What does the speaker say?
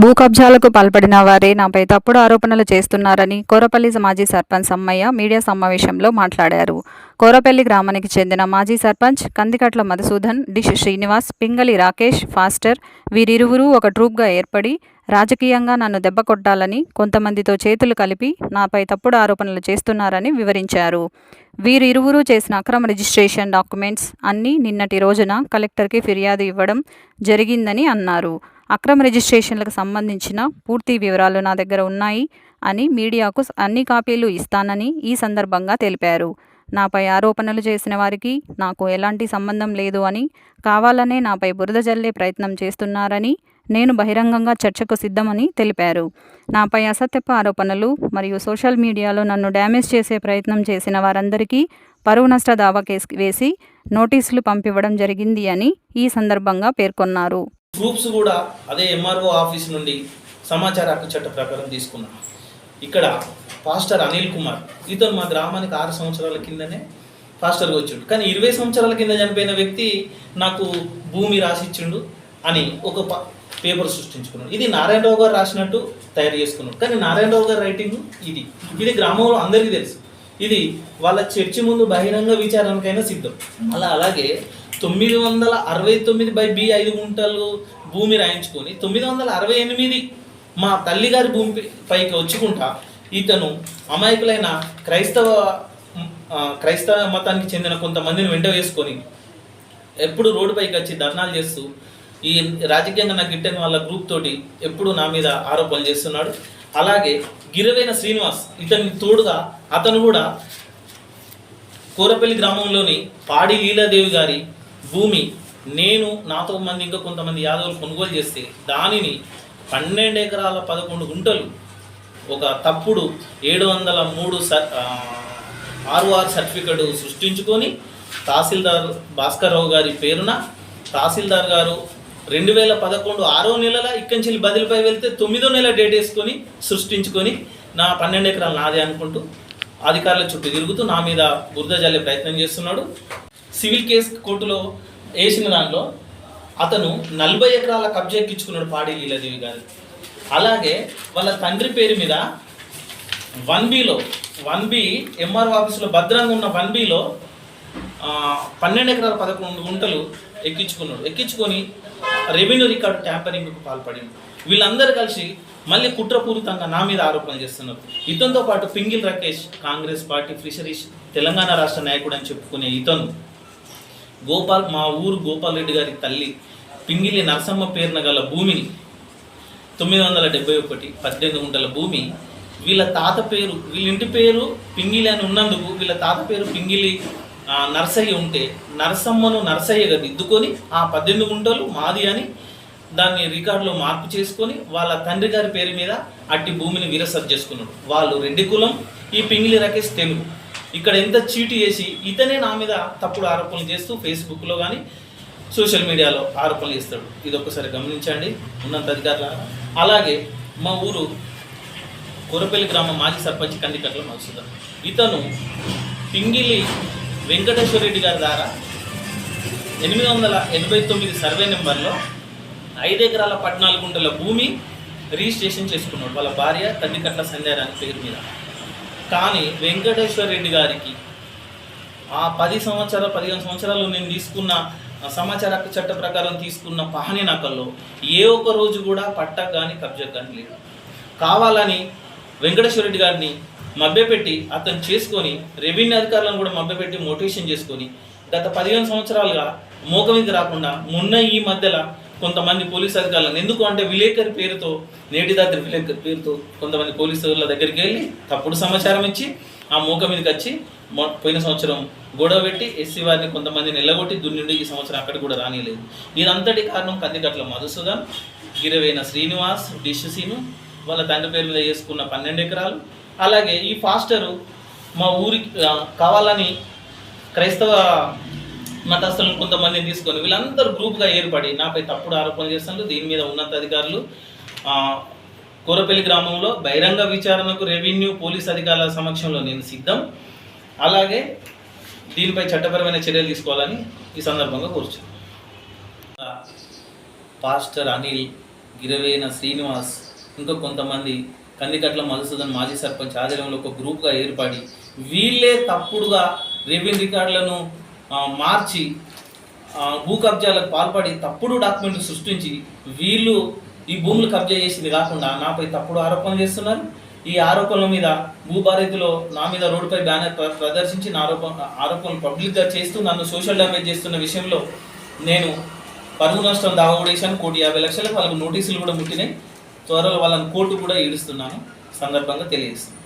భూ కబ్జాలకు పాల్పడిన వారే నాపై తప్పుడు ఆరోపణలు చేస్తున్నారని కోరపల్లి మాజీ సర్పంచ్ అమ్మయ్య మీడియా సమావేశంలో మాట్లాడారు. కోరపల్లి గ్రామానికి చెందిన మాజీ సర్పంచ్ కందికట్ల మధుసూదన్ డిష్ శ్రీనివాస్ పింగళి రాకేష్ ఫాస్టర్ వీరిరువురూ ఒక ట్రూప్గా ఏర్పడి రాజకీయంగా నన్ను దెబ్బ కొట్టాలని కొంతమందితో చేతులు కలిపి నాపై తప్పుడు ఆరోపణలు చేస్తున్నారని వివరించారు. వీరిరువురు చేసిన అక్రమ రిజిస్ట్రేషన్ డాక్యుమెంట్స్ అన్నీ నిన్నటి రోజున కలెక్టర్కి ఫిర్యాదు ఇవ్వడం జరిగిందని అన్నారు. అక్రమ రిజిస్ట్రేషన్లకు సంబంధించిన పూర్తి వివరాలు నా దగ్గర ఉన్నాయి అని మీడియాకు అన్ని కాపీలు ఇస్తానని ఈ సందర్భంగా తెలిపారు. నాపై ఆరోపణలు చేసిన వారికి నాకు ఎలాంటి సంబంధం లేదు అని కావాలనే నాపై బురద జల్లే ప్రయత్నం చేస్తున్నారని నేను బహిరంగంగా చర్చకు సిద్ధమని తెలిపారు. నాపై అసత్యపు ఆరోపణలు మరియు సోషల్ మీడియాలో నన్ను డ్యామేజ్ చేసే ప్రయత్నం చేసిన వారందరికీ పరువు నష్ట దావా కేసు వేసి నోటీసులు పంపివ్వడం జరిగింది అని ఈ సందర్భంగా పేర్కొన్నారు. ప్రూఫ్స్ కూడా అదే ఎంఆర్ఓ ఆఫీస్ నుండి సమాచార హక్కు చట్ట ప్రకారం తీసుకున్నాం. ఇక్కడ పాస్టర్ అనిల్ కుమార్ ఇతను మా గ్రామానికి ఆరు సంవత్సరాల కిందనే పాస్టర్గా వచ్చిండు. కానీ ఇరవై సంవత్సరాల కింద చనిపోయిన వ్యక్తి నాకు భూమి రాసిచ్చిండు అని ఒక ప- పేపర్ సృష్టించుకున్నాడు. ఇది నారాయణరావు గారు రాసినట్టు తయారు చేసుకున్నాడు. కానీ నారాయణరావు గారు రైటింగ్ ఇది. ఇది గ్రామంలో అందరికీ తెలుసు. ఇది వాళ్ళ చర్చి ముందు బహిరంగ విచారణకైనా సిద్ధం. అలా అలాగే తొమ్మిది వందల అరవై తొమ్మిది బై బి ఐదు గుంటలు భూమి రాయించుకొని తొమ్మిది వందల అరవై ఎనిమిది మా తల్లిగారి భూమి పైకి వచ్చుకుంటా ఇతను అమాయకులైన క్రైస్తవ క్రైస్తవ మతానికి చెందిన కొంతమందిని వెంట వేసుకొని ఎప్పుడు రోడ్డు పైకి వచ్చి ధర్నాలు చేస్తూ ఈ రాజకీయంగా నాకు గిట్టని వాళ్ళ గ్రూప్ తోటి ఎప్పుడు నా మీద ఆరోపణలు చేస్తున్నాడు. అలాగే గిరవైన శ్రీనివాస్ ఇతని తోడుగా అతను కూడా కూరపల్లి గ్రామంలోని పాడి లీలాదేవి గారి భూమి. నేను నాతో మంది ఇంకా కొంతమంది యాదవులు కొనుగోలు చేస్తే దానిని పన్నెండు ఎకరాల పదకొండు గుంటలు ఒక తప్పుడు ఏడు వందల మూడు స- ఆరు ఆరు సర్టిఫికెట్ సృష్టించుకొని తహసీల్దార్ భాస్కర్రావు గారి పేరున తహసీల్దార్ గారు రెండు వేల పదకొండు ఆరో నెలల ఇక్కడి నుంచి బదిలిపై వెళ్తే తొమ్మిదో నెల డేట్ వేసుకొని సృష్టించుకొని నా పన్నెండు ఎకరాలు నాదే అనుకుంటూ అధికారుల చుట్టూ తిరుగుతూ నా మీద బురద జల్లే ప్రయత్నం చేస్తున్నాడు. సివిల్ కేసు కోర్టులో వేసిన దానిలో అతను నలభై ఎకరాల కబ్జా ఎక్కించుకున్నాడు పాడి లీలాదేవి గారు. అలాగే వాళ్ళ తండ్రి పేరు మీద one below one B MR ఆఫీసులో భద్రంగా ఉన్న వన్ బిలో పన్నెండు ఎకరాల పదకొండు గుంటలు ఎక్కించుకున్నాడు. ఎక్కించుకొని రెవెన్యూ రికార్డు ట్యాంపరింగ్కు పాల్పడింది. వీళ్ళందరూ కలిసి మళ్ళీ కుట్రపూరితంగా నా మీద ఆరోపణలు చేస్తున్నారు. ఇతనితో పాటు పింగిల్ రాకేష్ కాంగ్రెస్ పార్టీ ఫిషరీస్ తెలంగాణ రాష్ట్ర నాయకుడు అని చెప్పుకునే ఇతను గోపాల్ మా ఊరు గోపాల్ రెడ్డి గారి తల్లి పింగిలి నరసమ్మ పేరున గల భూమిని తొమ్మిది వందల డెబ్బై ఒకటి పద్దెనిమిది గుంటల భూమి వీళ్ళ తాత పేరు వీళ్ళ ఇంటి పేరు పింగిలి అని ఉన్నందుకు వీళ్ళ తాత పేరు పింగిలి నర్సయ్య ఉంటే నరసమ్మను నర్సయ్యగా దిద్దుకొని ఆ పద్దెనిమిది గుంటలు మాది అని దాన్ని రికార్డులో మార్పు చేసుకొని వాళ్ళ తండ్రి గారి పేరు మీద అట్టి భూమిని విరసత్ చేసుకున్నాడు. వాళ్ళు రెడ్డి కులం ఈ పింగిలి రకేష్ తెలుగు. ఇక్కడ ఎంత చీటీ చేసి ఇతనే నా మీద తప్పుడు ఆరోపణలు చేస్తూ ఫేస్బుక్లో కానీ సోషల్ మీడియాలో ఆరోపణలు చేస్తాడు. ఇది ఒక్కసారి గమనించండి ఉన్నంత అధికారుల అలాగే మా ఊరు కూరపల్లి గ్రామం మాజీ సర్పంచ్ కందికట్ల మధుసూదన్. ఇతను పింగిలి వెంకటేశ్వర రెడ్డి గారి ద్వారా ఎనిమిది వందల ఎనభై తొమ్మిది సర్వే నెంబర్లో ఐదు ఎకరాల పద్నాలుగు గుంటల భూమి రిజిస్ట్రేషన్ చేసుకున్నాడు. వాళ్ళ భార్య కందికట్ల సంధ్యారాణి పేరు మీద. కానీ వెంకటేశ్వర రెడ్డి గారికి ఆ పది సంవత్సరాలు పదిహేను సంవత్సరాలు నేను తీసుకున్న సమాచార హక్కు చట్ట ప్రకారం తీసుకున్న పహని నకల్లో ఏ ఒక్క రోజు కూడా పట్టకు కానీ కబ్జా కానీ లేదు. కావాలని వెంకటేశ్వర రెడ్డి గారిని మభ్యపెట్టి అతను చేసుకొని రెవెన్యూ అధికారులను కూడా మభ్యపెట్టి మోటివేషన్ చేసుకొని గత పదిహేను సంవత్సరాలుగా మోక మీద రాకుండా మొన్న ఈ మధ్యలో కొంతమంది పోలీస్ అధికారులను. ఎందుకు అంటే విలేకరి పేరుతో నేటిదాత్రి విలేకరి పేరుతో కొంతమంది పోలీసుల దగ్గరికి వెళ్ళి తప్పుడు సమాచారం ఇచ్చి ఆ మూక మీదకి వచ్చి పోయిన సంవత్సరం గొడవ పెట్టి ఎస్సీ వారిని కొంతమందిని నిల్లగొట్టి దున్నుండి ఈ సంవత్సరం అక్కడ కూడా రానిలేదు ఇదంతటి కారణం కందికట్ల మధుసూదన్ గిరవైన శ్రీనివాస్ డిష్ సీను వాళ్ళ తండ్రి పేరు మీద వేసుకున్న పన్నెండు ఎకరాలు. అలాగే ఈ ఫాస్టరు మా ఊరికి కావాలని క్రైస్తవ మతస్థులను కొంతమందిని తీసుకొని వీళ్ళందరూ గ్రూప్గా ఏర్పడి నాపై తప్పుడు ఆరోపణలు చేస్తున్నారు. దీని మీద ఉన్నత అధికారులు కూరపల్లి గ్రామంలో బహిరంగ విచారణకు రెవెన్యూ పోలీస్ అధికారుల సమక్షంలో నేను సిద్ధం. అలాగే దీనిపై చట్టపరమైన చర్యలు తీసుకోవాలని ఈ సందర్భంగా కోరుచున్నాను. పాస్టర్ అనిల్ గిరవేన శ్రీనివాస్ ఇంకా కొంతమంది కందికట్ల మధుసూదన్ మాజీ సర్పంచ్ ఆధ్వర్యంలో ఒక గ్రూప్గా ఏర్పడి వీళ్ళే తప్పుడుగా రెవెన్యూ రికార్డులను మార్చి భూ కబ్జాలకు పాల్పడి తప్పుడు డాక్యుమెంట్లు సృష్టించి వీళ్ళు ఈ భూములు కబ్జా చేసింది కాకుండా నాపై తప్పుడు ఆరోపణలు చేస్తున్నారు. ఈ ఆరోపణల మీద భూభారతిలో నా మీద రోడ్డుపై బ్యానర్ ప్ర- ప్రదర్శించి నా ఆరోపణ ఆరోపణలు పబ్లిక్గా చేస్తూ నన్ను సోషల్ డ్యామేజ్ చేస్తున్న విషయంలో నేను పరుగు నష్టం దావోడేశాను కోటి యాభై లక్షలకు వాళ్ళకు నోటీసులు కూడా ముట్టినాయి. త్వరలో వాళ్ళని కోర్టు కూడా ఈడుస్తున్నాను సందర్భంగా తెలియజేస్తున్నాను.